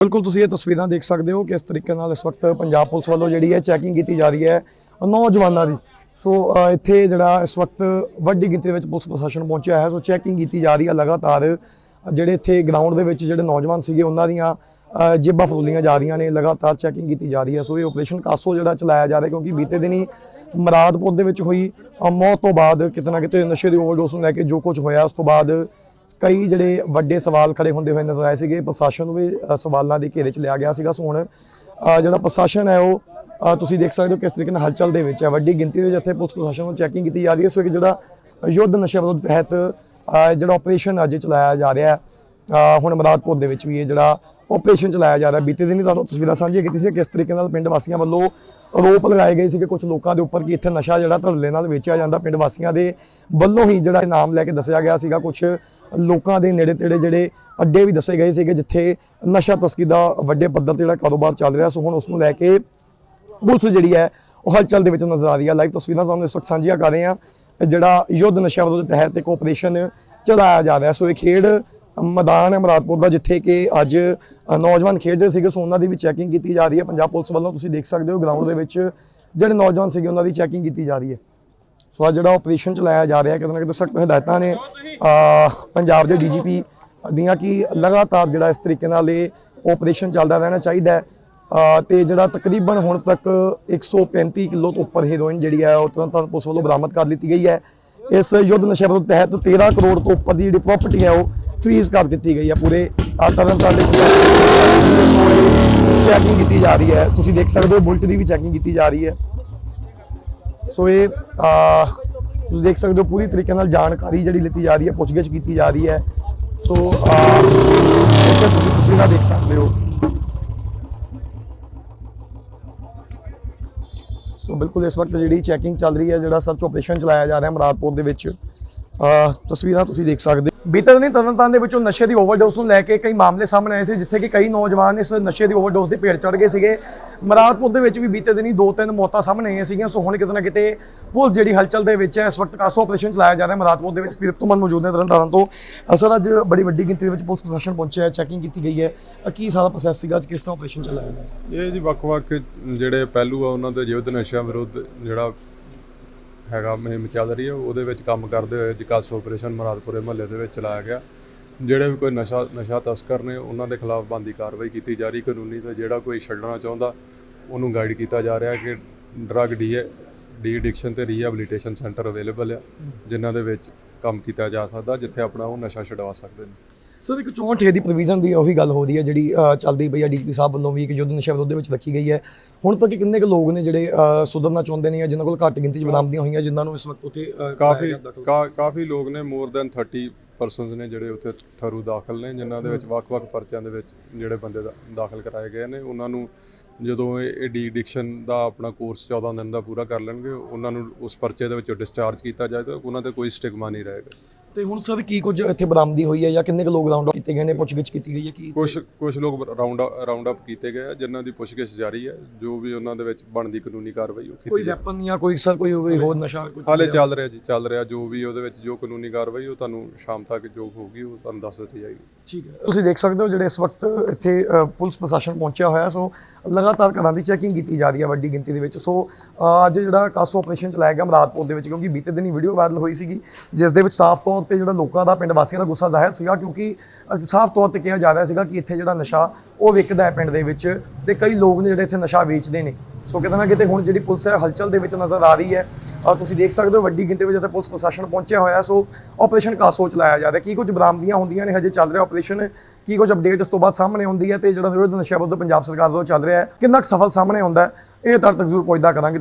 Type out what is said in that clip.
ਬਿਲਕੁਲ ਤੁਸੀਂ ਇਹ ਤਸਵੀਰਾਂ ਦੇਖ ਸਕਦੇ ਹੋ ਕਿ ਇਸ ਤਰੀਕੇ ਨਾਲ ਇਸ ਵਕਤ ਪੰਜਾਬ ਪੁਲਿਸ ਵੱਲੋਂ ਜਿਹੜੀ ਹੈ ਚੈਕਿੰਗ ਕੀਤੀ ਜਾ ਰਹੀ ਹੈ ਨੌਜਵਾਨਾਂ ਦੀ। ਸੋ ਇੱਥੇ ਜਿਹੜਾ ਇਸ ਵਕਤ ਵੱਡੀ ਗਿਣਤੀ ਵਿੱਚ ਪੁਲਿਸ ਪ੍ਰਸ਼ਾਸਨ ਪਹੁੰਚਿਆ ਹੈ। ਸੋ ਚੈਕਿੰਗ ਕੀਤੀ ਜਾ ਰਹੀ ਹੈ ਲਗਾਤਾਰ। ਜਿਹੜੇ ਇੱਥੇ ਗਰਾਊਂਡ ਦੇ ਵਿੱਚ ਜਿਹੜੇ ਨੌਜਵਾਨ ਸੀਗੇ, ਉਹਨਾਂ ਦੀਆਂ ਜੇਬਾਂ ਫਰੋਲੀਆਂ ਜਾ ਰਹੀਆਂ ਨੇ। ਲਗਾਤਾਰ ਚੈਕਿੰਗ ਕੀਤੀ ਜਾ ਰਹੀ ਹੈ। ਸੋ ਇਹ ਆਪਰੇਸ਼ਨ ਕਾਸੋ ਜਿਹੜਾ ਚਲਾਇਆ ਜਾ ਰਿਹਾ ਕਿਉਂਕਿ ਬੀਤੇ ਦਿਨੀ ਮਰਾਦਪੁਰ ਦੇ ਵਿੱਚ ਹੋਈ ਮੌਤ ਤੋਂ ਬਾਅਦ ਕਿਤੇ ਨਾ ਕਿਤੇ ਨਸ਼ੇ ਦੀ ਓਵਰਡੋਸ ਨੂੰ ਲੈ ਕੇ ਜੋ ਕੁਝ ਹੋਇਆ, ਉਸ ਤੋਂ ਬਾਅਦ ਕਈ ਜਿਹੜੇ ਵੱਡੇ ਸਵਾਲ ਖੜੇ ਹੁੰਦੇ ਹੋਏ ਨਜ਼ਰ ਆਏ ਸੀਗੇ। ਪ੍ਰਸ਼ਾਸਨ ਨੂੰ ਵੀ ਸਵਾਲਾਂ ਦੇ ਘੇਰੇ 'ਚ ਲਿਆ ਗਿਆ ਸੀਗਾ ਸੋ ਹੁਣ ਜਿਹੜਾ ਪ੍ਰਸ਼ਾਸਨ ਹੈ ਉਹ ਤੁਸੀਂ ਦੇਖ ਸਕਦੇ ਹੋ ਕਿਸ ਤਰੀਕੇ ਨਾਲ ਹਲਚਲ ਦੇ ਵਿੱਚ ਹੈ। ਵੱਡੀ ਗਿਣਤੀ ਦੇ ਵਿੱਚ ਇੱਥੇ ਪੁਲਿਸ ਪ੍ਰਸ਼ਾਸਨ ਨੂੰ ਚੈਕਿੰਗ ਕੀਤੀ ਜਾ ਰਹੀ ਹੈ। ਸੋ ਇੱਕ ਜਿਹੜਾ ਯੁੱਧ ਨਸ਼ਾ ਵਿਰੋਧ ਤਹਿਤ ਜਿਹੜਾ ਆਪਰੇਸ਼ਨ ਅੱਜ ਚਲਾਇਆ ਜਾ ਰਿਹਾ ਹੈ ਹੁਣ ਮਰਾਦਪੁਰ ਦੇ ਵਿੱਚ ਵੀ ਇਹ ਜਿਹੜਾ ਆਪਰੇਸ਼ਨ ਚਲਾਇਆ ਜਾ ਰਿਹਾ। ਬੀਤੇ ਦਿਨੀ ਤੁਹਾਨੂੰ ਤਸਵੀਰਾਂ ਸਾਂਝੀਆਂ ਕੀਤੀ ਸੀ ਕਿਸ ਤਰੀਕੇ ਨਾਲ ਪਿੰਡ ਵਾਸੀਆਂ ਵੱਲੋਂ ਆਰੋਪ ਲਗਾਏ ਗਏ ਸੀਗੇ ਕੁਝ ਲੋਕਾਂ ਦੇ ਉੱਪਰ ਕਿ ਇੱਥੇ ਨਸ਼ਾ ਜਿਹੜਾ ਧੜੱਲੇ ਨਾਲ ਵੇਚਿਆ ਜਾਂਦਾ, ਪਿੰਡ ਵਾਸੀਆਂ ਦੇ ਵੱਲੋਂ ਹੀ ਜਿਹੜਾ ਨਾਮ ਲੈ ਕੇ ਦੱਸਿਆ ਗਿਆ ਸੀਗਾ। ਕੁਝ ਲੋਕਾਂ ਦੇ ਨੇੜੇ ਤੇੜੇ ਜਿਹੜੇ ਅੱਡੇ ਵੀ ਦੱਸੇ ਗਏ ਸੀਗੇ, ਜਿੱਥੇ ਨਸ਼ਾ ਤਸਕਰੀ ਦਾ ਵੱਡੇ ਪੱਧਰ ਤੇ ਜਿਹੜਾ ਕਾਰੋਬਾਰ ਚੱਲ ਰਿਹਾ। ਸੋ ਹੁਣ ਉਸ ਨੂੰ ਲੈ ਕੇ ਪੁਲਿਸ ਜਿਹੜੀ ਹੈ, ਉਹ ਹਲਚਲ ਦੇ ਵਿੱਚ ਨਜ਼ਰ ਆ ਰਹੀ ਹੈ। ਲਾਈਵ ਤਸਵੀਰਾਂ ਤੁਹਾਨੂੰ ਇਸ ਵਕਤ ਸਾਂਝੀਆਂ ਕਰ ਰਹੇ ਹਾਂ। ਜਿਹੜਾ ਯੁੱਧ ਨਸ਼ਾ ਵਿਰੋਧ ਤਹਿਤ ਇੱਕ ਆਪਰੇਸ਼ਨ ਚਲਾਇਆ ਜਾ ਰਿਹਾ। ਸੋ ਇਹ ਖੇਡ ਮੈਦਾਨ ਹੈ ਮਰਾਦਪੁਰ ਦਾ, ਜਿੱਥੇ ਕਿ ਅੱਜ ਨੌਜਵਾਨ ਖੇਡਦੇ ਸੀਗੇ, ਸੋ ਉਹਨਾਂ ਦੀ ਵੀ ਚੈਕਿੰਗ ਕੀਤੀ ਜਾ ਰਹੀ ਹੈ। ਪੰਜਾਬ ਪੁਲਿਸ ਵੱਲੋਂ ਤੁਸੀਂ ਦੇਖ ਸਕਦੇ ਹੋ ਗਰਾਊਂਡ ਦੇ ਵਿੱਚ ਜਿਹੜੇ ਨੌਜਵਾਨ ਸੀਗੇ, ਉਹਨਾਂ ਦੀ ਚੈਕਿੰਗ ਕੀਤੀ ਜਾ ਰਹੀ ਹੈ। ਸੋ ਆ ਜਿਹੜਾ ਆਪਰੇਸ਼ਨ ਚਲਾਇਆ ਜਾ ਰਿਹਾ, ਕਿਤੇ ਨਾ ਕਿਤੇ ਸਖਤ ਹਦਾਇਤਾਂ ਨੇ ਪੰਜਾਬ ਦੇ ਡੀਜੀਪੀ ਦੀਆਂ ਕਿ ਲਗਾਤਾਰ ਜਿਹੜਾ ਇਸ ਤਰੀਕੇ ਨਾਲ ਇਹ ਆਪਰੇਸ਼ਨ ਚੱਲਦਾ ਰਹਿਣਾ ਚਾਹੀਦਾ ਹੈ। ਤੇ ਜਿਹੜਾ ਤਕਰੀਬਨ ਹੁਣ ਤੱਕ 135 ਕਿਲੋ ਤੋਂ ਉੱਪਰ ਹੈਰੋਇਨ ਜਿਹੜੀ ਹੈ, ਉਹ ਤੁਰੰਤ ਪੁਲਿਸ ਵੱਲੋਂ ਬਰਾਮਦ ਕਰ ਲਈ ਗਈ ਹੈ। ਇਸ ਯੁੱਧ ਨਸ਼ਾ ਵਿਰੋਧ ਤਹਿਤ 13 ਕਰੋੜ ਤੋਂ ਉੱਪਰ ਦੀ ਜਿਹੜੀ ਪ੍ਰਾਪਰਟੀ ਹੈ, ਉਹ ਫ੍ਰੀਜ਼ ਕਰ ਦਿੱਤੀ ਗਈ ਹੈ ਪੂਰੇ ਅ, ਤਰਨਤਾਰਨ ਦੇ ਚੈਕਿੰਗ ਕੀਤੀ ਜਾ ਰਹੀ ਹੈ। ਤੁਸੀਂ ਦੇਖ ਸਕਦੇ ਹੋ ਬੁਲਟ ਦੀ ਵੀ ਚੈਕਿੰਗ ਕੀਤੀ ਜਾ ਰਹੀ ਹੈ। ਸੋ ਇਹ ਤੁਸੀਂ ਦੇਖ ਸਕਦੇ ਹੋ ਪੂਰੀ ਤਰੀਕੇ ਨਾਲ ਜਾਣਕਾਰੀ ਜਿਹੜੀ ਲਿੱਤੀ ਜਾ ਰਹੀ ਹੈ ਪੁੱਛਗਿੱਛ ਕੀਤੀ ਜਾ ਰਹੀ ਹੈ। ਸੋ ਇੱਥੇ ਤੁਸੀਂ ਤਸਵੀਰਾਂ ਦੇਖ ਸਕਦੇ ਹੋ। ਸੋ ਬਿਲਕੁਲ ਇਸ ਵਕਤ ਜਿਹੜੀ ਚੈਕਿੰਗ ਚੱਲ ਰਹੀ ਹੈ ਜਿਹੜਾ ਸਰਚ ਆਪਰੇਸ਼ਨ ਚਲਾਇਆ ਜਾ ਰਿਹਾ ਮਰਾਦਪੁਰ ਦੇ ਵਿੱਚ। ਤਸਵੀਰਾਂ ਤੁਸੀਂ ਦੇਖ ਸਕਦੇ ਹੋ। ਬੀਤੇ ਦਿਨੀ ਤਰਨਤਾਰਨ ਦੇ ਵਿੱਚੋਂ ਨਸ਼ੇ ਦੀ ਓਵਰਡੋਸ ਨੂੰ ਲੈ ਕੇ ਕਈ ਮਾਮਲੇ ਸਾਹਮਣੇ ਆਏ ਸੀ, ਜਿੱਥੇ ਕਿ ਕਈ ਨੌਜਵਾਨ ਇਸ ਨਸ਼ੇ ਦੀ ਓਵਰਡੋਸ ਦੇ ਭੇੜ ਚੜ ਗਏ ਸੀਗੇ। ਮਰਾਦਪੁਰ ਦੇ ਵਿੱਚ ਵੀ ਬੀਤੇ ਦਿਨੀ ਦੋ ਤਿੰਨ ਮੌਤਾਂ ਸਾਹਮਣੇ ਆਈਆਂ ਸੀਗੀਆਂ, ਸੋ ਹੁਣ ਕਿਤੇ ਨਾ ਕਿਤੇ ਪੁਲਿਸ ਜਿਹੜੀ ਹਲਚਲ ਦੇ ਵਿੱਚ ਹੈ, ਇਸ ਵਕਤ ਕਾਸੋ ਆਪਰੇਸ਼ਨ ਚਲਾਇਆ ਜਾ ਰਿਹਾ ਮਰਾਦਪੁਰ ਦੇ ਵਿੱਚ ਸਪੀਰ ਤੋਂ ਮੌਜੂਦ ਨੇ ਤਰਨਤਾਰਨ ਤੋਂ। ਅਸਲ ਅੱਜ ਬੜੀ ਵੱਡੀ ਗਿਣਤੀ ਦੇ ਵਿੱਚ ਪੁਲਿਸ ਪ੍ਰਸ਼ਾਸਨ ਪਹੁੰਚਿਆ ਹੈ ਚੈਕਿੰਗ ਕੀਤੀ ਗਈ ਹੈ। ਕੀ ਸਾਰਾ ਪ੍ਰੋਸੈਸ ਸੀਗਾ, ਅੱਜ ਕਿਸ ਤਰ੍ਹਾਂ ਆਪਰੇਸ਼ਨ ਚਲਾਇਆ ਗਿਆ ਇਹ ਜੀ ਵੱਖ-ਵੱਖ ਜਿਹੜੇ ਪਹਿਲੂ ਆ, ਉਹਨਾਂ ਦੇ ਯੁੱਧ ਨਸ਼ਿਆਂ ਵਿਰੁੱਧ ਜਿਹੜਾ ਹੈਗਾ ਮੁਹਿੰਮ ਚੱਲ ਰਹੀ ਹੈ, ਉਹਦੇ ਵਿੱਚ ਕੰਮ ਕਰਦੇ ਹੋਏ ਜਿਕਾਸ ਆਪਰੇਸ਼ਨ ਮਰਾਦਪੁਰੇ ਮਹੱਲੇ ਦੇ ਵਿੱਚ ਚਲਾਇਆ ਗਿਆ। ਜਿਹੜੇ ਵੀ ਕੋਈ ਨਸ਼ਾ ਨਸ਼ਾ ਤਸਕਰ ਨੇ, ਉਹਨਾਂ ਦੇ ਖਿਲਾਫ ਬੰਦੀ ਕਾਰਵਾਈ ਕੀਤੀ ਜਾ ਰਹੀ, ਕਾਨੂੰਨੀ ਤੇ ਜਿਹੜਾ ਕੋਈ ਛੱਡਣਾ ਚਾਹੁੰਦਾ, ਉਹਨੂੰ ਗਾਈਡ ਕੀਤਾ ਜਾ ਰਿਹਾ ਕਿ ਡਰੱਗ ਡੀ ਡੀ ਐਡਿਕਸ਼ਨ ਤੇ ਰੀਹੈਬਿਲਿਟੇਸ਼ਨ ਸੈਂਟਰ ਅਵੇਲੇਬਲ ਆ, ਜਿਨ੍ਹਾਂ ਦੇ ਵਿੱਚ ਕੰਮ ਕੀਤਾ ਜਾ ਸਕਦਾ, ਜਿੱਥੇ ਆਪਣਾ ਉਹ ਨਸ਼ਾ ਛਡਵਾ ਸਕਦੇ ਨੇ। ਸਰ ਇੱਕ 64 ਦੀ ਪ੍ਰੋਵੀਜ਼ਨ ਦੀ ਉਹੀ ਗੱਲ ਹੋ ਰਹੀ ਹੈ ਜਿਹੜੀ ਚੱਲਦੀ ਪਈ ਹੈ ਡੀਪੀ ਸਾਹਿਬ ਵੱਲੋਂ ਵੀ ਕਿ ਯੁੱਧ ਨਸ਼ਾ ਵਿਰੋਧ ਦੇ ਵਿੱਚ ਰੱਖੀ ਗਈ ਹੈ। ਹੁਣ ਤੱਕ ਕਿੰਨੇ ਕੁ ਲੋਕ ਨੇ ਜਿਹੜੇ ਸੁਧਰਨਾ ਚਾਹੁੰਦੇ ਨੇ ਜਾਂ ਜਿਨ੍ਹਾਂ ਕੋਲ ਘੱਟ ਗਿਣਤੀ 'ਚ ਬਰਾਮਦੀਆਂ ਹੋਈਆਂ ਜਿਨ੍ਹਾਂ ਨੂੰ ਇਸ ਵਕਤ ਉੱਥੇ ਕਾਫੀ ਕਾਫੀ ਲੋਕ ਨੇ ਮੋਰ ਦੈਨ 30 ਪਰਸਨਸ ਨੇ ਜਿਹੜੇ ਉੱਥੇ ਠਰੂ ਦਾਖਲ ਨੇ ਜਿਨ੍ਹਾਂ ਦੇ ਵਿੱਚ ਵੱਖ-ਵੱਖ ਪਰਚਿਆਂ ਦੇ ਵਿੱਚ ਜਿਹੜੇ ਬੰਦੇ ਦਾਖਲ ਕਰਾਏ ਗਏ ਨੇ। ਉਹਨਾਂ ਨੂੰ ਜਦੋਂ ਇਹ ਡੀ ਐਡਿਕਸ਼ਨ ਦਾ ਆਪਣਾ ਕੋਰਸ 14 ਦਿਨ ਦਾ ਪੂਰਾ ਕਰ ਲੈਣਗੇ ਉਹਨਾਂ ਨੂੰ ਉਸ ਪਰਚੇ ਦੇ ਵਿੱਚੋਂ ਡਿਸਚਾਰਜ ਕੀਤਾ ਜਾਏ ਤਾਂ ਉਹਨਾਂ ਤੇ ਕੋਈ ਸਟਿਗਮਾ ਨਹੀਂ ਰਹੇਗਾ। ਤੇ ਹੁਣ ਸਰ ਕੀ ਕੁਝ ਇੱਥੇ ਬਰਾਮਦੀ ਹੋਈ ਹੈ ਜਾਂ ਕਿੰਨੇ ਕੁ ਲੋਕ ਰਾਉਂਡ ਅਪ ਕੀਤੇ ਗਏ ਨੇ ਪੁੱਛਗਿੱਛ ਕੀਤੀ ਗਈ ਹੈ ਕੀ? ਕੁਝ ਕੁਝ ਲੋਕ ਰਾਉਂਡ ਰਾਉਂਡ ਅਪ ਕੀਤੇ ਗਏ ਆ ਜਿਨ੍ਹਾਂ ਦੀ ਪੁੱਛਗਿੱਛ ਜਾਰੀ ਹੈ ਜੋ ਵੀ ਉਹਨਾਂ ਦੇ ਵਿੱਚ ਬਣਦੀ ਕਾਨੂੰਨੀ ਕਾਰਵਾਈ ਉਹ ਕੋਈ ਕੀਤੀ ਜਾਏ ਵੈਪਨ ਜਾਂ ਕੋਈ ਸਰ ਕੋਈ ਕੋਈ ਹੋਰ ਨਸ਼ਾ ਕੋਈ ਹਾਲੇ ਚੱਲ ਰਿਹਾ ਜੀ ਚੱਲ ਰਿਹਾ ਜੋ ਵੀ ਉਹਦੇ ਵਿੱਚ ਜੋ ਕਾਨੂੰਨੀ ਕਾਰਵਾਈ ਉਹ ਤੁਹਾਨੂੰ ਸ਼ਾਮ ਤੱਕ ਜੋ ਹੋਊਗੀ ਉਹ ਤੁਹਾਨੂੰ ਦੱਸ ਦਿੱਤੀ ਜਾਏਗੀ। ਠੀਕ ਹੈ। ਤੁਸੀਂ ਦੇਖ ਸਕਦੇ ਹੋ ਜਿਹੜੇ ਇਸ ਵਕਤ ਇੱਥੇ ਪੁਲਿਸ ਪ੍ਰਸ਼ਾਸਨ ਪਹੁੰਚਿਆ ਹੋਇਆ ਸੋ ਲਗਾਤਾਰ ਘਰਾਂ ਦੀ ਚੈਕਿੰਗ ਕੀਤੀ ਜਾ ਰਹੀ ਹੈ ਵੱਡੀ ਗਿਣਤੀ ਦੇ ਵਿੱਚ। ਸੋ ਅੱਜ ਜਿਹੜਾ ਕਾਸੋ ਆਪਰੇਸ਼ਨ ਚਲਾਇਆ ਗਿਆ ਮਰਾਦਪੁਰ ਦੇ ਵਿੱਚ, ਕਿਉਂਕਿ ਬੀਤੇ ਦਿਨੀ ਵੀਡੀਓ ਵਾਇਰਲ ਹੋਈ ਸੀਗੀ, ਜਿਸ ਦੇ ਵਿੱਚ ਸਾਫ਼ ਤੌਰ ਤੇ ਜਿਹੜਾ ਲੋਕਾਂ ਦਾ, ਪਿੰਡ ਵਾਸੀਆਂ ਦਾ ਗੁੱਸਾ ਜ਼ਾਹਿਰ ਸੀਗਾ, ਕਿਉਂਕਿ ਸਾਫ਼ ਤੌਰ ਤੇ ਕਿਹਾ ਜਾ ਰਿਹਾ ਸੀਗਾ ਕਿ ਇੱਥੇ ਜਿਹੜਾ ਨਸ਼ਾ ਉਹ ਵਿਕਦਾ ਹੈ ਪਿੰਡ ਦੇ ਵਿੱਚ ਤੇ ਕਈ ਲੋਕ ਨੇ ਜਿਹੜੇ ਇੱਥੇ ਨਸ਼ਾ ਵੇਚਦੇ ਨੇ। ਸੋ ਕਿਤੇ ਨਾ ਕਿਤੇ ਹੁਣ ਜਿਹੜੀ ਪੁਲਿਸ ਹੈ, ਹਲਚਲ ਦੇ ਵਿੱਚ ਨਜ਼ਰ ਆ ਰਹੀ ਹੈ। ਔਰ ਤੁਸੀਂ ਦੇਖ ਸਕਦੇ ਹੋ ਵੱਡੀ ਗਿਣਤੀ ਵਿੱਚ ਇੱਥੇ ਪੁਲਿਸ ਪ੍ਰਸ਼ਾਸਨ ਪਹੁੰਚਿਆ ਹੋਇਆ ਸੋ ਆਪਰੇਸ਼ਨ ਕਾਸੋ ਚਲਾਇਆ ਜਾ ਰਿਹਾ। ਕੀ ਕੁਝ ਬਰਾਮਦੀਆਂ ਹੁੰਦੀਆਂ ਨੇ? ਹਜੇ ਚੱਲ ਰਿਹਾ ਆਪਰੇਸ਼ਨ ਕੀ ਕੁਝ ਅਪਡੇਟ ਇਸ ਤੋਂ ਬਾਅਦ ਸਾਹਮਣੇ ਹੁੰਦੀ ਹੈ ਤੇ ਜਿਹੜਾ ਵਿਰੋਧ ਨਸ਼ਾ ਵਿਰੁੱਧ ਪੰਜਾਬ ਸਰਕਾਰ ਵੱਲੋਂ ਚੱਲ ਰਿਹਾ ਹੈ, ਕਿੰਨਾ ਕੁ ਸਫਲ ਸਾਹਮਣੇ ਹੁੰਦਾ ਹੈ, ਇਹ ਤਰ ਤੱਕ ਜ਼ਰੂਰ ਪਹੁੰਚਦਾ ਕਰਾਂਗੇ।